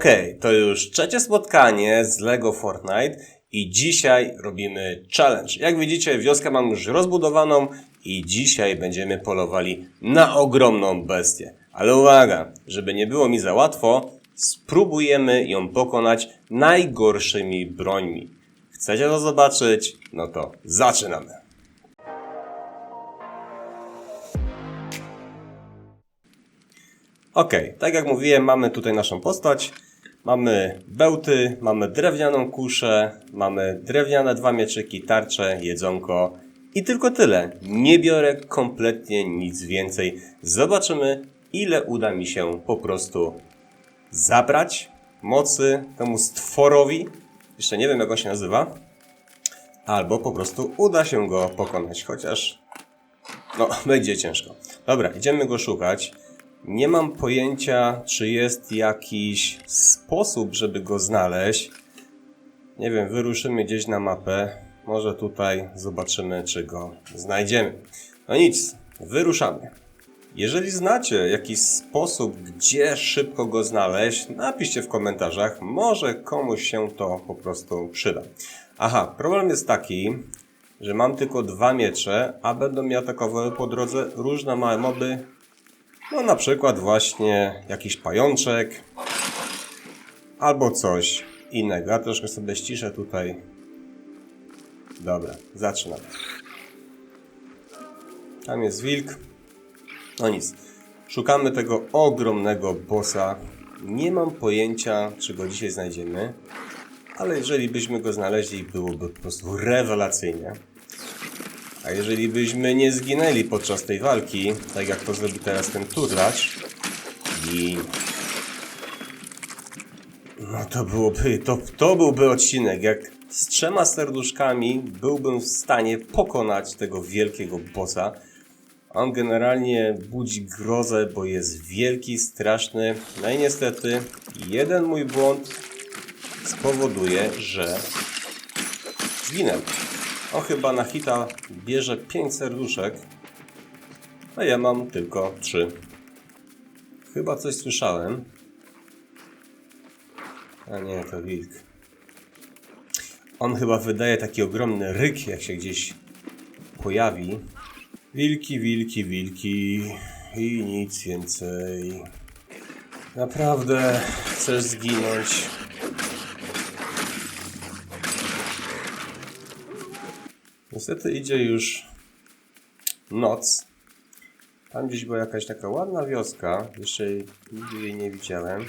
Okej, to już trzecie spotkanie z LEGO Fortnite i dzisiaj robimy challenge. Jak widzicie, wioskę mam już rozbudowaną i dzisiaj będziemy polowali na ogromną bestię. Ale uwaga, żeby nie było mi za łatwo, spróbujemy ją pokonać najgorszymi brońmi. Chcecie to zobaczyć? No to zaczynamy. Ok, tak jak mówiłem, mamy tutaj naszą postać. Mamy bełty, mamy drewnianą kuszę, mamy drewniane dwa mieczyki, tarcze, jedzonko i tylko tyle. Nie biorę kompletnie nic więcej. Zobaczymy, ile uda mi się po prostu zabrać mocy temu stworowi. Jeszcze nie wiem, jak on się nazywa. Albo po prostu uda się go pokonać, chociaż no, będzie ciężko. Dobra, idziemy go szukać. Nie mam pojęcia, czy jest jakiś sposób, żeby go znaleźć. Nie wiem, wyruszymy gdzieś na mapę. Może tutaj zobaczymy, czy go znajdziemy. No nic, wyruszamy. Jeżeli znacie jakiś sposób, gdzie szybko go znaleźć, napiszcie w komentarzach. Może komuś się to po prostu przyda. Aha, problem jest taki, że mam tylko dwa miecze, a będą mnie atakowały po drodze różne małe moby, no na przykład właśnie jakiś pajączek albo coś innego. Ja troszkę sobie ściszę tutaj. Dobra, zaczynamy. Tam jest wilk. No nic. Szukamy tego ogromnego bossa. Nie mam pojęcia, czy go dzisiaj znajdziemy, ale jeżeli byśmy go znaleźli, byłoby po prostu rewelacyjnie. Jeżeli byśmy nie zginęli podczas tej walki, tak jak to zrobi teraz ten turlacz, i... No to byłoby, to, to byłby odcinek, jak z trzema serduszkami byłbym w stanie pokonać tego wielkiego bossa. On generalnie budzi grozę, bo jest wielki, straszny. No i niestety, jeden mój błąd spowoduje, że zginę. On chyba na hita bierze 5 serduszek, a ja mam tylko 3. Chyba coś słyszałem. A nie, to wilk. On chyba wydaje taki ogromny ryk, jak się gdzieś pojawi. Wilki, wilki, wilki i nic więcej. Naprawdę chcesz zginąć? Niestety idzie już noc. Tam gdzieś była jakaś taka ładna wioska. Jeszcze nigdy jej nie widziałem.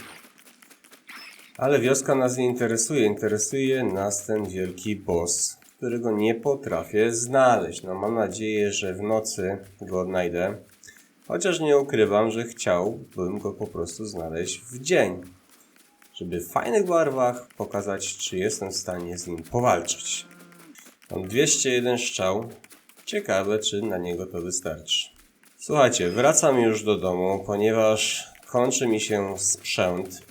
Ale wioska nas nie interesuje. Interesuje nas ten wielki boss, którego nie potrafię znaleźć. No mam nadzieję, że w nocy go odnajdę. Chociaż nie ukrywam, że chciałbym go po prostu znaleźć w dzień. Żeby w fajnych barwach pokazać, czy jestem w stanie z nim powalczyć. Mam 201 strzał. Ciekawe, czy na niego to wystarczy. Słuchajcie, wracam już do domu, ponieważ kończy mi się sprzęt.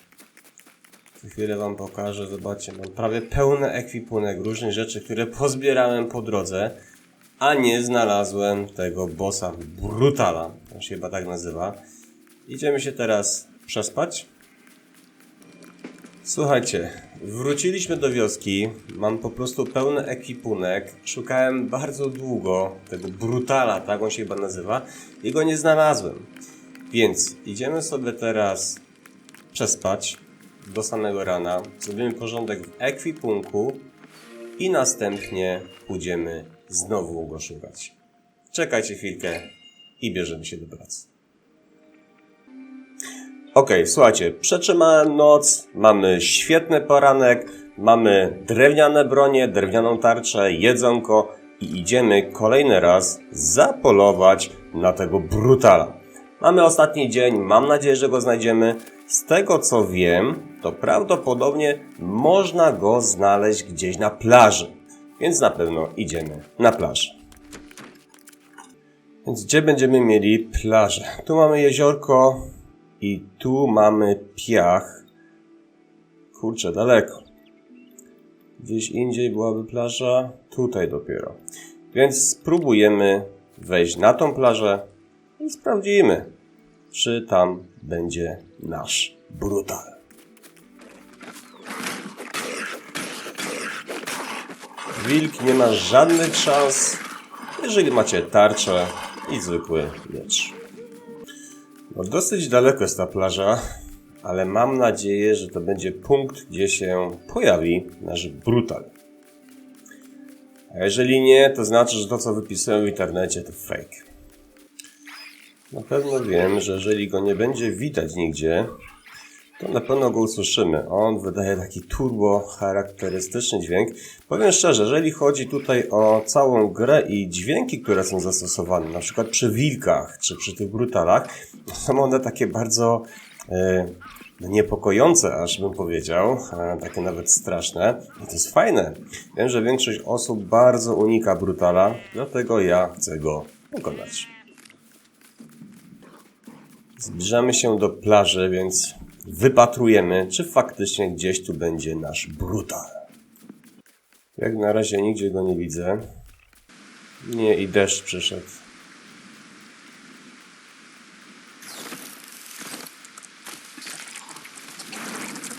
Za chwilę wam pokażę, zobaczcie, mam prawie pełny ekwipunek różnych rzeczy, które pozbierałem po drodze, a nie znalazłem tego bossa Brutala. On się chyba tak nazywa. Idziemy się teraz przespać. Słuchajcie, wróciliśmy do wioski. Mam po prostu pełny ekwipunek. Szukałem bardzo długo tego brutala, tak on się chyba nazywa, i go nie znalazłem. Więc idziemy sobie teraz przespać do samego rana. Zrobimy porządek w ekwipunku i następnie pójdziemy znowu go szukać. Czekajcie chwilkę i bierzemy się do pracy. Okej, słuchajcie, przetrzymałem noc, mamy świetny poranek, mamy drewniane bronie, drewnianą tarczę, jedzonko i idziemy kolejny raz zapolować na tego brutala. Mamy ostatni dzień, mam nadzieję, że go znajdziemy. Z tego co wiem, to prawdopodobnie można go znaleźć gdzieś na plaży, więc na pewno idziemy na plażę. Więc gdzie będziemy mieli plażę? Tu mamy jeziorko i tu mamy piach. Kurczę, daleko. Gdzieś indziej byłaby plaża. Tutaj dopiero. Więc spróbujemy wejść na tą plażę i sprawdzimy, czy tam będzie nasz brutal. Wilk nie ma żadnych szans, jeżeli macie tarczę i zwykły miecz. No dosyć daleko jest ta plaża, ale mam nadzieję, że to będzie punkt, gdzie się pojawi nasz brutal. A jeżeli nie, to znaczy, że to co wypisują w internecie to fake. Na pewno wiem, że jeżeli go nie będzie widać nigdzie, to na pewno go usłyszymy. On wydaje taki turbo charakterystyczny dźwięk. Powiem szczerze, jeżeli chodzi tutaj o całą grę i dźwięki, które są zastosowane, na przykład przy wilkach czy przy tych brutalach, są one takie bardzo e, niepokojące, aż bym powiedział, takie nawet straszne. I to jest fajne. Wiem, że większość osób bardzo unika brutala, dlatego ja chcę go pokonać. Zbliżamy się do plaży, więc wypatrujemy, czy faktycznie gdzieś tu będzie nasz brutal. Jak na razie nigdzie go nie widzę. Nie, i deszcz przyszedł.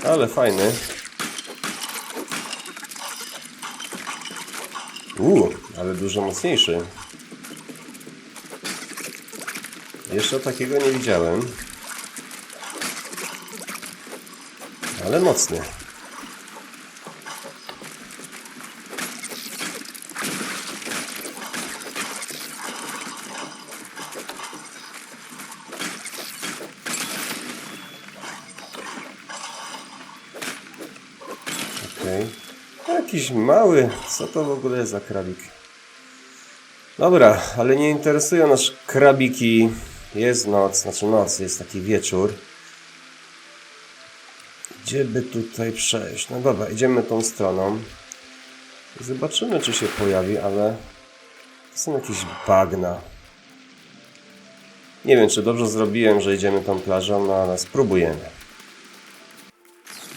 Ale fajny. Uuu, ale dużo mocniejszy. Jeszcze takiego nie widziałem. Ale mocny. Okej. Jakiś mały. Co to w ogóle jest za krabik? Dobra, ale nie interesują nas krabiki. Jest noc, znaczy noc, jest taki wieczór. Gdzie by tutaj przejść? No dobra, idziemy tą stroną. Zobaczymy, czy się pojawi, ale to są jakieś bagna. Nie wiem, czy dobrze zrobiłem, że idziemy tą plażą, no ale spróbujemy.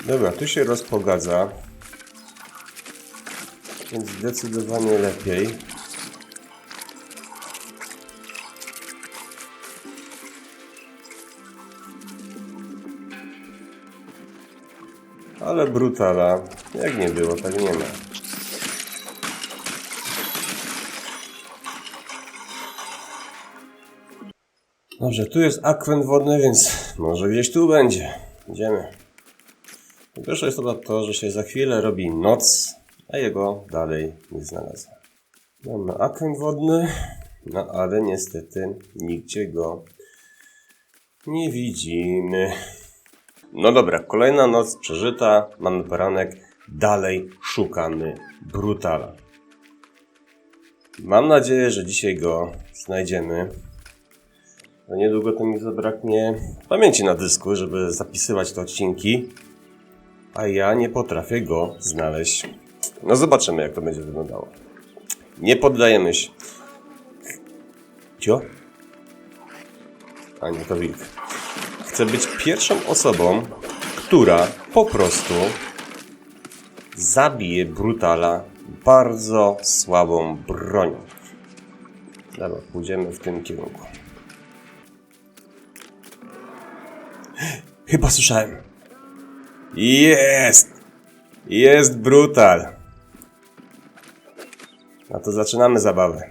Dobra, tu się rozpogadza. Więc zdecydowanie lepiej. Ale brutala, jak nie było, tak nie ma. Dobrze, tu jest akwent wodny, więc może gdzieś tu będzie. Idziemy. Pierwsze jest to, że się za chwilę robi noc, a jego dalej nie znalazłem. Mamy akwent wodny, no ale niestety nigdzie go nie widzimy. No dobra, kolejna noc przeżyta, mamy poranek, dalej szukamy Brutala. Mam nadzieję, że dzisiaj go znajdziemy. Bo niedługo to mi zabraknie pamięci na dysku, żeby zapisywać te odcinki. A ja nie potrafię go znaleźć. No zobaczymy, jak to będzie wyglądało. Nie poddajemy się. Cio? A nie, to wilk. Chcę być pierwszą osobą, która po prostu zabije brutala bardzo słabą bronią. Dobra, pójdziemy w tym kierunku. Chyba słyszałem. Jest! Jest brutal. No to zaczynamy zabawę.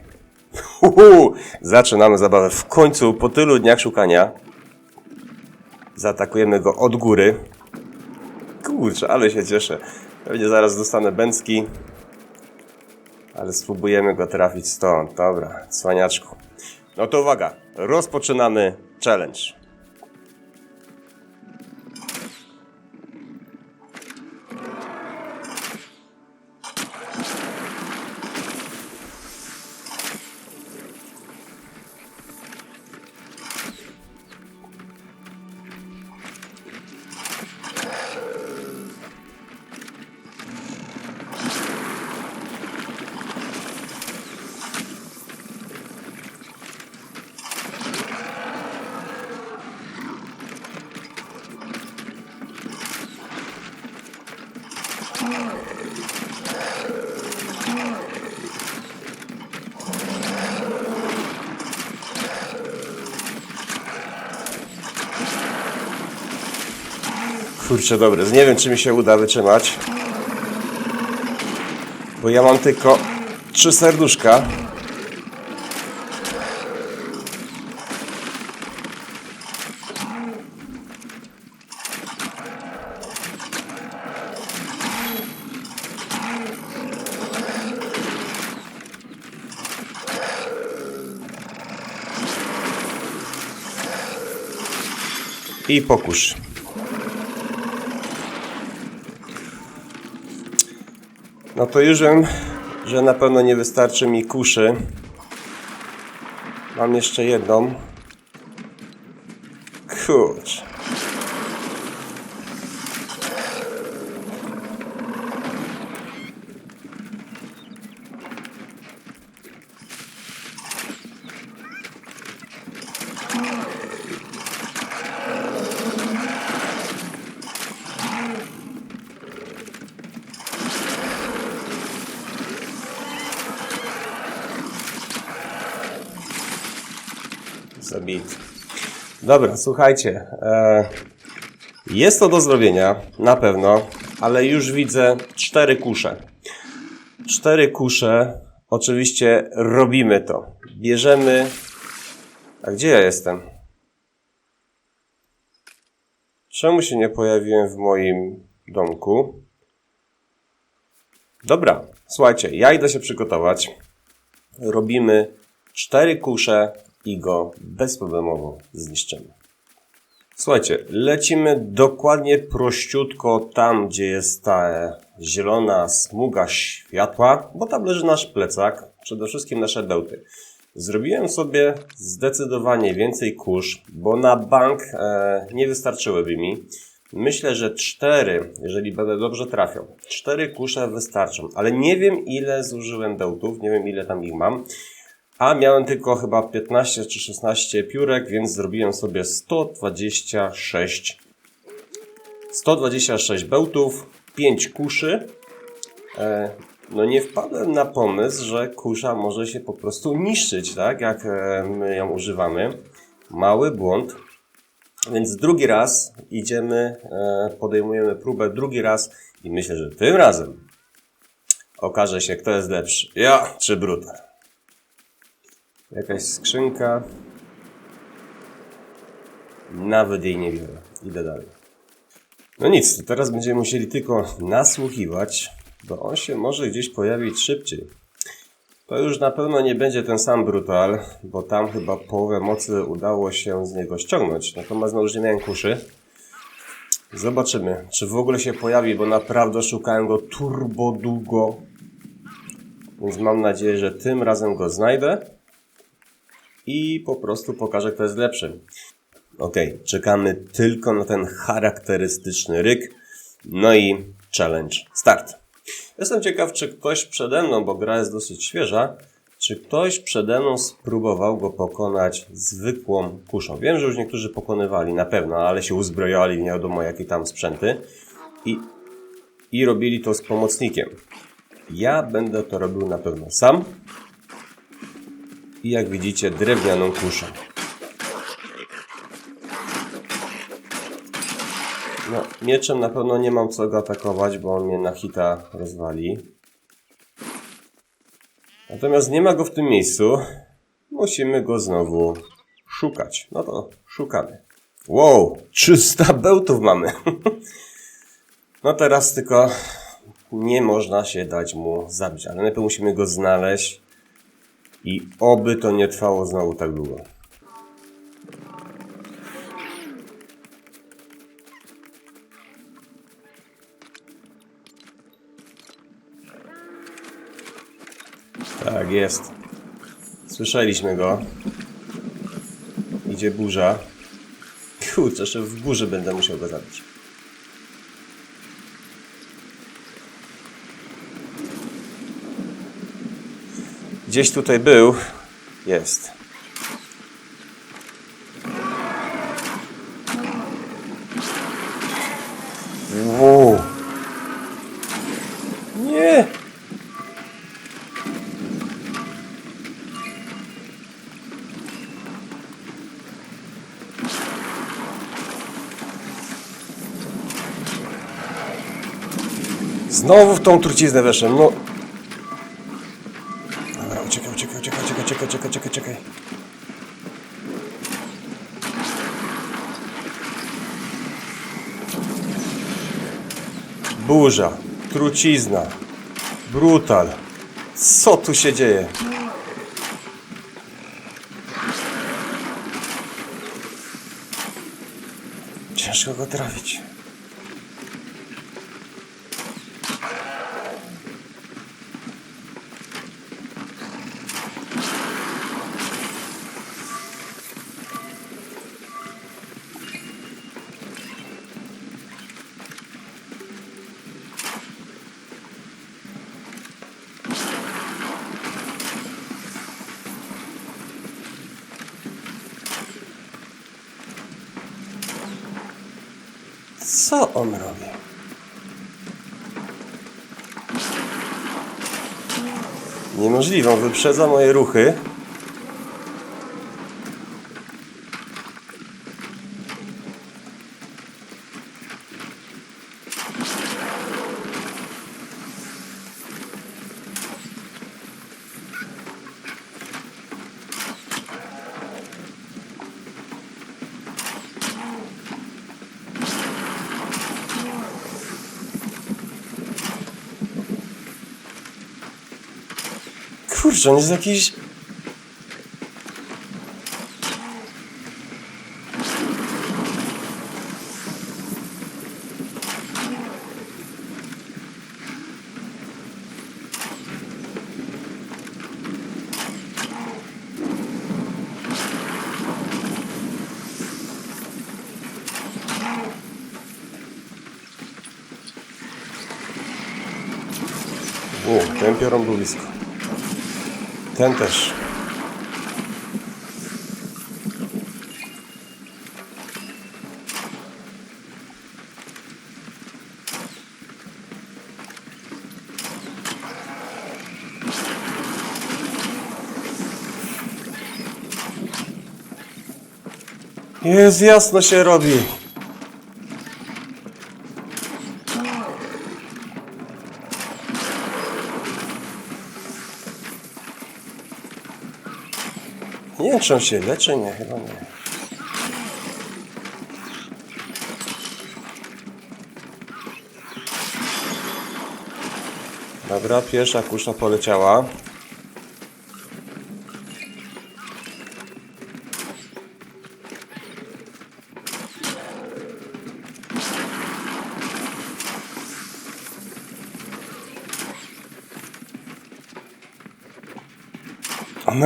Uhu, zaczynamy zabawę. W końcu, po tylu dniach szukania, zaatakujemy go od góry. Kurczę, ale się cieszę. Pewnie zaraz dostanę bęcki. Ale spróbujemy go trafić stąd. Dobra, cwaniaczku. No to uwaga, rozpoczynamy challenge. Kurczę, dobre. Nie wiem, czy mi się uda wytrzymać. Bo ja mam tylko trzy serduszka. I pokusz. No to już wiem, że na pewno nie wystarczy mi kuszy. Mam jeszcze jedną. Kurcz. Dobra, słuchajcie. E, jest to do zrobienia, na pewno, ale już widzę cztery kusze. Cztery kusze. Oczywiście robimy to. Bierzemy. A gdzie ja jestem? Czemu się nie pojawiłem w moim domku? Dobra, słuchajcie, ja idę się przygotować. Robimy cztery kusze i go bezproblemowo zniszczymy. Słuchajcie, lecimy dokładnie prościutko tam, gdzie jest ta zielona smuga światła, bo tam leży nasz plecak, przede wszystkim nasze bełty. Zrobiłem sobie zdecydowanie więcej kurz, bo na bank e, nie wystarczyłyby mi. Myślę, że cztery, jeżeli będę dobrze trafiał, cztery kusze wystarczą, ale nie wiem ile zużyłem bełtów, nie wiem ile tam ich mam. A miałem tylko chyba 15 czy 16 piórek, więc zrobiłem sobie 126 126 bełtów, 5 kuszy. E, no nie wpadłem na pomysł, że kusza może się po prostu niszczyć, tak jak e, my ją używamy. Mały błąd. Więc drugi raz idziemy, e, podejmujemy próbę drugi raz i myślę, że tym razem okaże się, kto jest lepszy. Ja czy brutal. Jakaś skrzynka. Nawet jej nie biorę. Idę dalej. No nic, to teraz będziemy musieli tylko nasłuchiwać, bo on się może gdzieś pojawić szybciej. To już na pewno nie będzie ten sam brutal, bo tam chyba połowę mocy udało się z niego ściągnąć. Natomiast no już nie miałem kuszy. Zobaczymy, czy w ogóle się pojawi, bo naprawdę szukałem go turbo długo. Więc mam nadzieję, że tym razem go znajdę i po prostu pokażę, kto jest lepszy. Ok, czekamy tylko na ten charakterystyczny ryk. No i challenge start. Jestem ciekaw, czy ktoś przede mną, bo gra jest dosyć świeża, czy ktoś przede mną spróbował go pokonać zwykłą kuszą. Wiem, że już niektórzy pokonywali na pewno, ale się uzbrojali, nie wiadomo jakie tam sprzęty i, i robili to z pomocnikiem. Ja będę to robił na pewno sam i jak widzicie drewnianą kuszę. No, mieczem na pewno nie mam co go atakować, bo on mnie na hita rozwali. Natomiast nie ma go w tym miejscu. Musimy go znowu szukać. No to szukamy. Wow, 300 bełtów mamy. no teraz tylko nie można się dać mu zabić, ale najpierw musimy go znaleźć i oby to nie trwało znowu tak długo. Tak jest. Słyszeliśmy go. Idzie burza. Kurczę, w burzy będę musiał go zabić. Gdzieś tutaj był. Jest. Wow. Nie. Znowu w tą truciznę weszłem. No, burza, trucizna, brutal. Co tu się dzieje? Ciężko go trafić. Co on robi? Niemożliwe, wyprzedza moje ruchy. Kurczę, on jest jakiś... O, ten piorun był blisko. Ten też. Jest jasno się robi. Nie wiem, czy on się leczy, nie, chyba nie. Dobra, pierwsza kusza poleciała.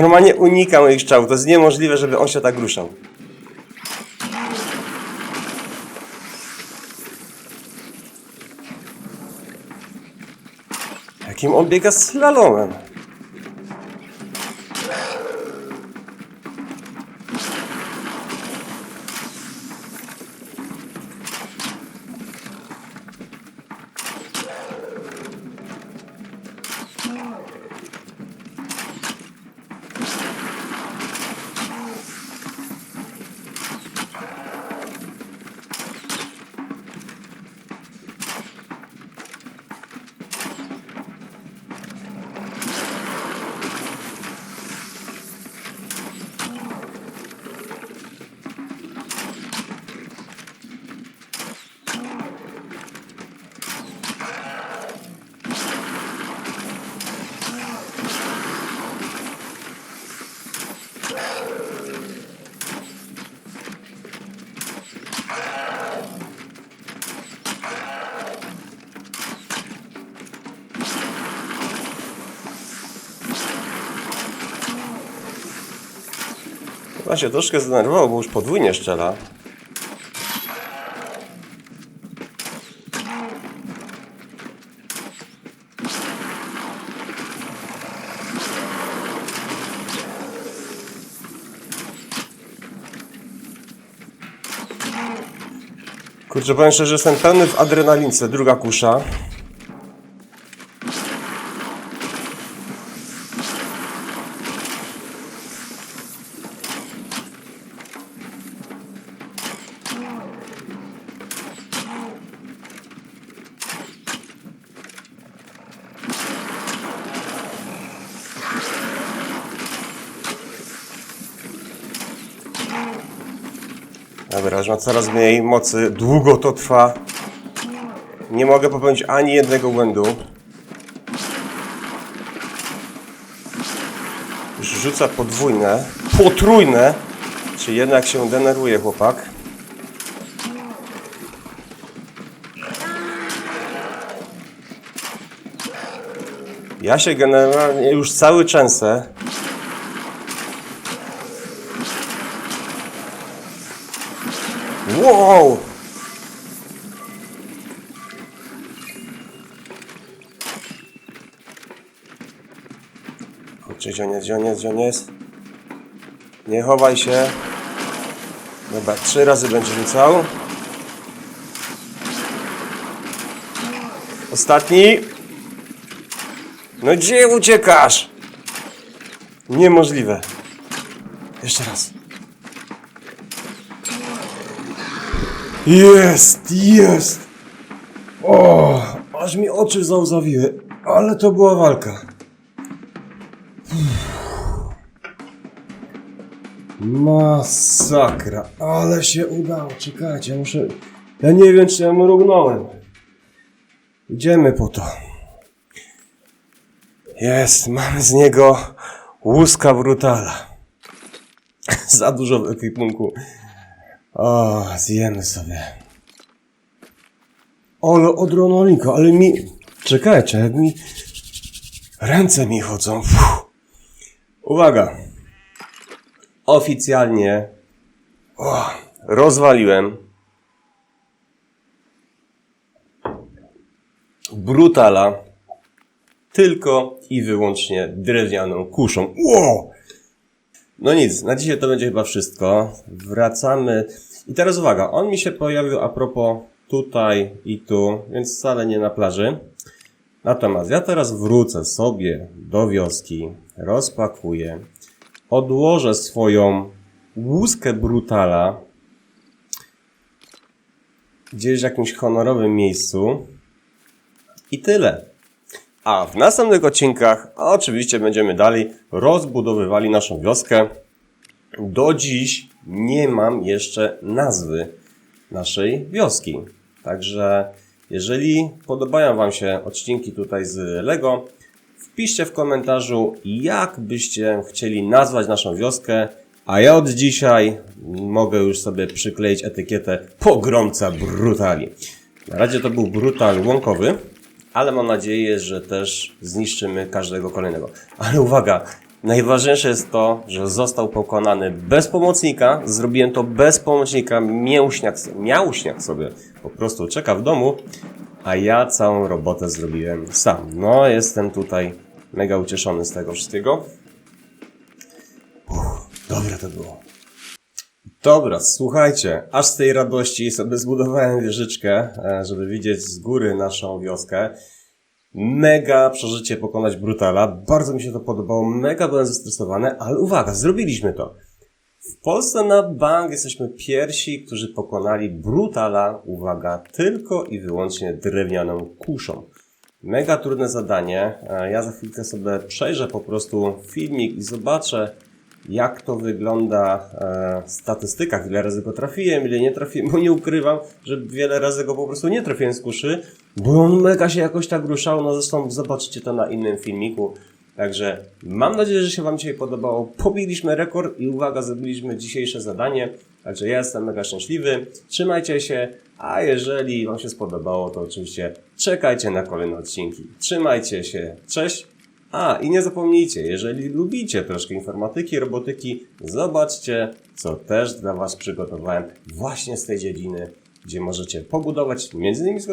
Normalnie unika moich strzałów. To jest niemożliwe, żeby on się tak ruszał. Jakim on biega slalomem. Chyba się troszkę zdenerwował, bo już podwójnie szczela. Kurczę, powiem szczerze, że jestem pełny w adrenalince. Druga kusza. Ma coraz mniej mocy. Długo to trwa. Nie mogę popełnić ani jednego błędu. Już rzuca podwójne, potrójne. Czy jednak się denerwuje chłopak? Ja się generalnie już cały częsę. Wow! Kurczę, gdzie on jest? Nie chowaj się. Dobra, trzy razy będzie rzucał. Ostatni. No gdzie uciekasz? Niemożliwe. Jeszcze raz. Jest, jest. O, aż mi oczy załzawiły. Ale to była walka. Masakra, ale się udało. Czekajcie, ja muszę. Ja nie wiem, czy ja mrugnąłem. Idziemy po to. Jest, mamy z niego łuska brutala. Za dużo w ekwipunku. O, zjemy sobie. Ole, odronolinko, ale mi... Czekajcie, jak mi... Ręce mi chodzą. Fuh. Uwaga. Oficjalnie rozwaliłem brutala tylko i wyłącznie drewnianą kuszą. No nic, na dzisiaj to będzie chyba wszystko. Wracamy. I teraz uwaga, on mi się pojawił a propos tutaj i tu, więc wcale nie na plaży. Natomiast ja teraz wrócę sobie do wioski, rozpakuję, odłożę swoją łuskę brutala gdzieś w jakimś honorowym miejscu i tyle. A w następnych odcinkach oczywiście będziemy dalej rozbudowywali naszą wioskę. Do dziś nie mam jeszcze nazwy naszej wioski. Także jeżeli podobają Wam się odcinki tutaj z Lego, wpiszcie w komentarzu, jak byście chcieli nazwać naszą wioskę. A ja od dzisiaj mogę już sobie przykleić etykietę pogromca brutali. Na razie to był brutal łąkowy, ale mam nadzieję, że też zniszczymy każdego kolejnego. Ale uwaga, najważniejsze jest to, że został pokonany bez pomocnika. Zrobiłem to bez pomocnika. Mięśniak, miałśniak sobie po prostu czeka w domu, a ja całą robotę zrobiłem sam. No, jestem tutaj mega ucieszony z tego wszystkiego. Uff, dobre to było. Dobra, słuchajcie, aż z tej radości sobie zbudowałem wieżyczkę, e, żeby widzieć z góry naszą wioskę. Mega przeżycie pokonać Brutala, bardzo mi się to podobało, mega byłem zestresowany, ale uwaga, zrobiliśmy to. W Polsce na bank jesteśmy pierwsi, którzy pokonali Brutala, uwaga, tylko i wyłącznie drewnianą kuszą. Mega trudne zadanie. E, Ja za chwilkę sobie przejrzę po prostu filmik i zobaczę, jak to wygląda e, w statystykach, ile razy go trafiłem, ile nie trafiłem, bo nie ukrywam, że wiele razy go po prostu nie trafiłem z kuszy, bo on mega się jakoś tak ruszał, no zresztą zobaczycie to na innym filmiku. Także mam nadzieję, że się Wam dzisiaj podobało. Pobiliśmy rekord i uwaga, zrobiliśmy dzisiejsze zadanie. Także ja jestem mega szczęśliwy. Trzymajcie się, a jeżeli Wam się spodobało, to oczywiście czekajcie na kolejne odcinki. Trzymajcie się, cześć! A, i nie zapomnijcie, jeżeli lubicie troszkę informatyki, robotyki, zobaczcie, co też dla Was przygotowałem właśnie z tej dziedziny, gdzie możecie pobudować, innymi z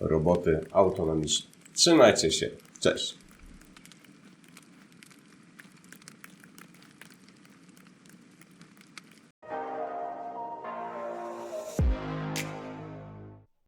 roboty autonomiczne. Trzymajcie się, cześć!